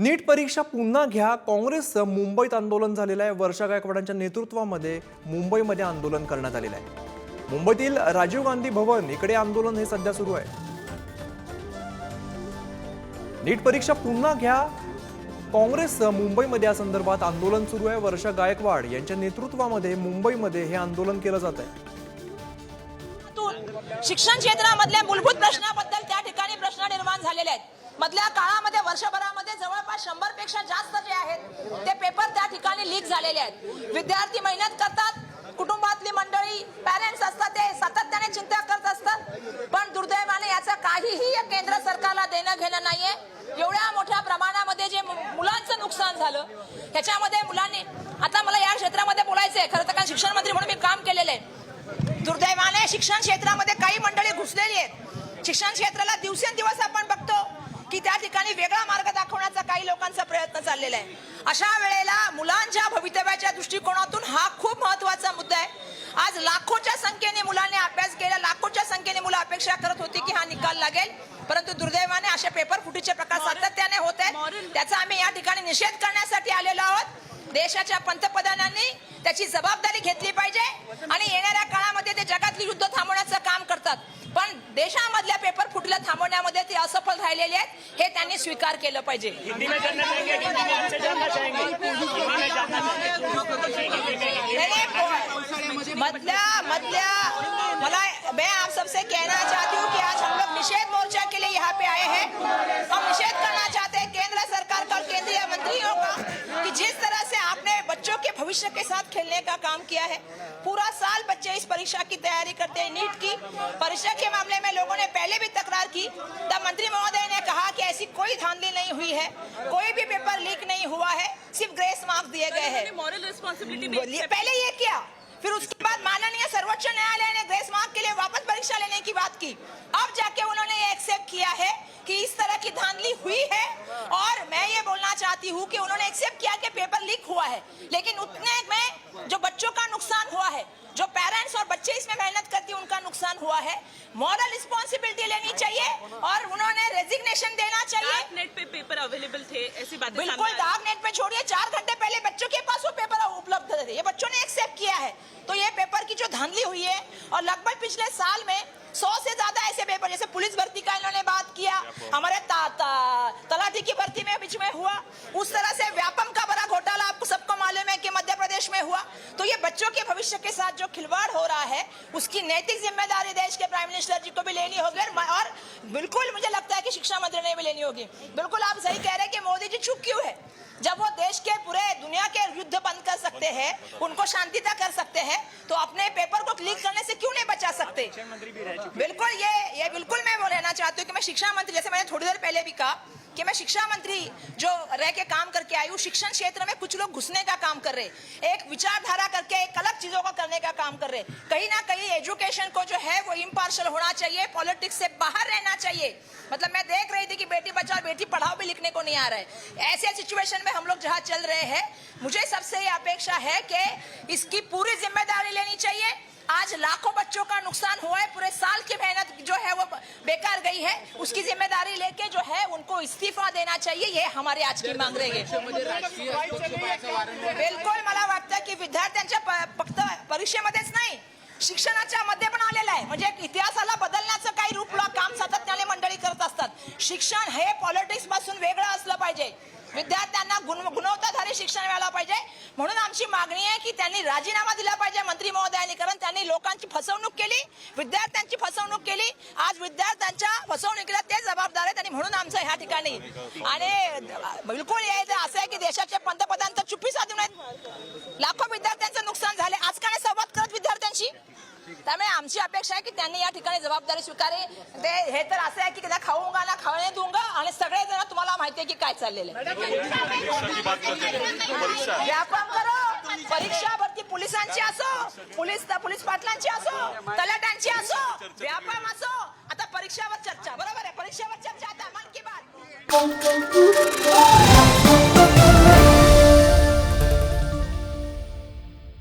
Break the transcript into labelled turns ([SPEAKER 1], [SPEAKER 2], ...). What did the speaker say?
[SPEAKER 1] नीट परीक्षा पुन्हा घ्या. काँग्रेसचं मुंबईत आंदोलन झालेलं आहे. वर्षा गायकवाडांच्या नेतृत्वामध्ये मुंबईमध्ये आंदोलन करण्यात आलेलं आहे. मुंबईतील राजीव गांधी भवन इकडे आंदोलन हे सध्या सुरू आहे. नीट परीक्षा पुन्हा घ्या. काँग्रेसचं मुंबईमध्ये या संदर्भात आंदोलन सुरू आहे. वर्षा गायकवाड यांच्या नेतृत्वामध्ये मुंबईमध्ये हे आंदोलन केलं जात आहे.
[SPEAKER 2] शिक्षण क्षेत्रामधल्या मूलभूत प्रश्नाबद्दल त्या ठिकाणी प्रश्न निर्माण झालेले आहेत. मधल्या काळामध्ये वर्षभरामध्ये जवळपास शंभरपेक्षा जास्त जे आहेत ते पेपर त्या ठिकाणी लीक झालेले आहेत. विद्यार्थी मेहनत करतात कुटुंबातली मंडळी पॅरेंट्स असतात ते सातत्याने चिंता करत असतात. पण दुर्दैवाने याचा काहीही या केंद्र सरकारला देणं घेणं नाहीये. एवढ्या मोठ्या प्रमाणामध्ये जे मु- मुलांचं नुकसान झालं त्याच्यामध्ये मुलांनी आता मला या क्षेत्रामध्ये बोलायचंय खरं तर कारण शिक्षण मंत्री म्हणून मी काम केलेलं आहे. दुर्दैवाने शिक्षण क्षेत्रामध्ये काही मंडळी घुसलेली आहेत. शिक्षण क्षेत्राला दिवसेंदिवस ठिकाणी वेगळा मार्ग दाखवण्याचा काही लोकांचा प्रयत्न चाललेला आहे. अशा वेळेला मुलांच्या भवितव्याच्या दृष्टिकोनातून हा खूप महत्त्वाचा मुद्दा आहे. आज लाखोच्या संख्येने मुलांनी अभ्यास केला लाखोच्या संख्येने मुलं अपेक्षा करत होती की हा निकाल लागेल. परंतु दुर्दैवाने असे पेपर फुटीचे प्रकार सातत्याने होत आहेत. त्याचा आम्ही या ठिकाणी निषेध करण्यासाठी आलेलो आहोत. देशाच्या पंतप्रधानांनी त्याची जबाबदारी घेतली पाहिजे आणि येणाऱ्या काळामध्ये ते जगातली युद्ध थांबवण्याचं काम करतात. पण देशामधल्या राहिलेले आहेत हे त्यांनी स्वीकार केलं पाहिजे. मधल्या मधल्या मला मैं आप सबसे कहना चाहती हूँ कि आज हम लोग निषेध मोर्चा के लिए यहाँ पे आए हैं। बच्चों के भविष्य के साथ खेलने का काम किया है। पूरा साल बच्चे इस परीक्षा की तैयारी करते हैं नीट की। परीक्षा के मामले में लोगों ने पहले भी तकरार की। तब मंत्री महोदय ने कहा कि ऐसी कोई धांधली नहीं हुई है। कोई भी पेपर लीक नहीं हुआ है। सिर्फ़ ग्रेस मार्क्स दिए गए हैं। पहले ये किया फिर उसके बाद माननीय सर्वोच्च न्यायालय ने ग्रेस मार्क के लिए वापस परीक्षा लेने की बात की अब जाके उन्होंने ये एक्सेप्ट किया है कि इस तरह की धांधली हुई है और मैं ये हूँ कि उन्होंने एक्सेप्ट किया कि पेपर लीक हुआ है। लेकिन उतने में जो बच्चों का नुकसान हुआ है जो पेरेंट्स और बच्चे इसमें मेहनत करती उनका नुकसान हुआ है। मॉरल रिस्पॉन्सिबिलिटी लेनी चाहिए और उन्होंने रेजिग्नेशन देना चाहिए।
[SPEAKER 3] नेट पे पेपर अवेलेबल थे ऐसी बातें
[SPEAKER 2] बिल्कुल डार्क नेट पे छोड़िए। चार घंटे पहले बच्चों के पास वो पेपर उपलब्ध थे। ये बच्चों ने एक्सेप्ट किया है। तो ये पेपर की जो धांधली हुई है और लगभग पिछले साल में सौ से ज़्यादा ऐसे पेपर जैसे पुलिस भर्ती का इन्होंने बात किया हमारे तलाटी की भर्ती में बीच में हुआ। उस तरह से व्यापम का बड़ा घोटाला आपको सबको मालूम है कि मध्य प्रदेश में हुआ। तो ये बच्चों के भविष्य के साथ जो खिलवाड़ हो रहा है उसकी नैतिक ज़िम्मेदारी देश के प्राइम मिनिस्टर जी को भी लेनी होगी और बिल्कुल मुझे लगता है कि शिक्षा मंत्री ने भी लेनी होगी। बिल्कुल आप सही कह रहे हैं कि मोदी जी चुप क्यों है? जब वो दुनिया के युद्ध बंद कर सकते हैं उनको शांतिता कर सकते हैं तो अपने पेपर को क्लिक करने से क्यों नहीं बचा सकते? बिल्कुल ये ये बिल्कुल मैं वो रहना चाहती हूँ कि मैं शिक्षा मंत्री जैसे मैंने थोड़ी देर पहले भी कहा कि मैं शिक्षा मंत्री जो रह के काम करके आई हूँ, शिक्षण क्षेत्र में कुछ लोग घुसने का काम कर रहे एक विचारधारा करके एक अलग चीज़ों को करने का काम कर रहे कहीं ना कहीं एजुकेशन को जो है वो इम्पार्शल होना चाहिए पॉलिटिक्स से बाहर रहना चाहिए। मतलब मैं देख रही थी कि बेटी बचाओ, बेटी पढ़ाओ भी लिखने को नहीं आ रहा है। ऐसे सिचुएशन में हम लोग जहाँ चल रहे हैं, मुझे सबसे ये अपेक्षा है कि इसकी पूरी ज़िम्मेदारी लेनी चाहिए। आज लाखों बच्चों का नुकसान हुआ है। पूरे साल की मेहनत जो है वो बेकार गई है। उसकी जिम्मेदारी लेके जो है उनको इस्तीफा देना चाहिए ये हमारी आज की मांग रही है। बिलकुल मला वाटतं की विद्यार्थ्यांच्या फक्त परीक्षेमध्येच नाही शिक्षणाच्या मध्ये पण आलेलं आहे. म्हणजे इतिहासाला बदलण्याचं काही रूप काम सातत्याने मंडळी करत असतात. शिक्षण हे पॉलिटिक्सपासून वेगळं असलं पाहिजे. विद्यार्थ्यांना गुण गुणवत्ताधारी शिक्षण मिळालं पाहिजे. म्हणून आमची मागणी आहे की त्यांनी राजीनामा दिला पाहिजे मंत्री महोदयांनी कारण त्यांनी लोकांची फसवणूक केली विद्यार्थ्यांची फसवणूक केली. आज विद्यार्थ्यांच्या फसवणुकीला ते जबाबदार आहेत आणि म्हणून आमचं ह्या ठिकाणी आणि बिलकुल हे असं आहे की देशाचे पंतप्रधान तर चुप्पी साधून आहेत. लाखो विद्यार्थ्यांचं नुकसान झाले आज काय संवाद करत विद्यार्थ्यांशी त्यामुळे आमची अपेक्षा आहे की त्यांनी या ठिकाणी जबाबदारी स्वीकारे. ते हे तर असं आहे की ना खाऊंगा ना खावणे दूंगा आणि सगळे जण तुम्हाला माहिती आहे की काय चाललेलं आहे. व्यापम करो. परीक्षा भरती पोलिसांची असो पोलीस पोलीस पाटलांची असो तलाट्यांची असो व्यापम असो. आता परीक्षावर चर्चा. बरोबर आहे परीक्षावर चर्चा. आता मन की बात.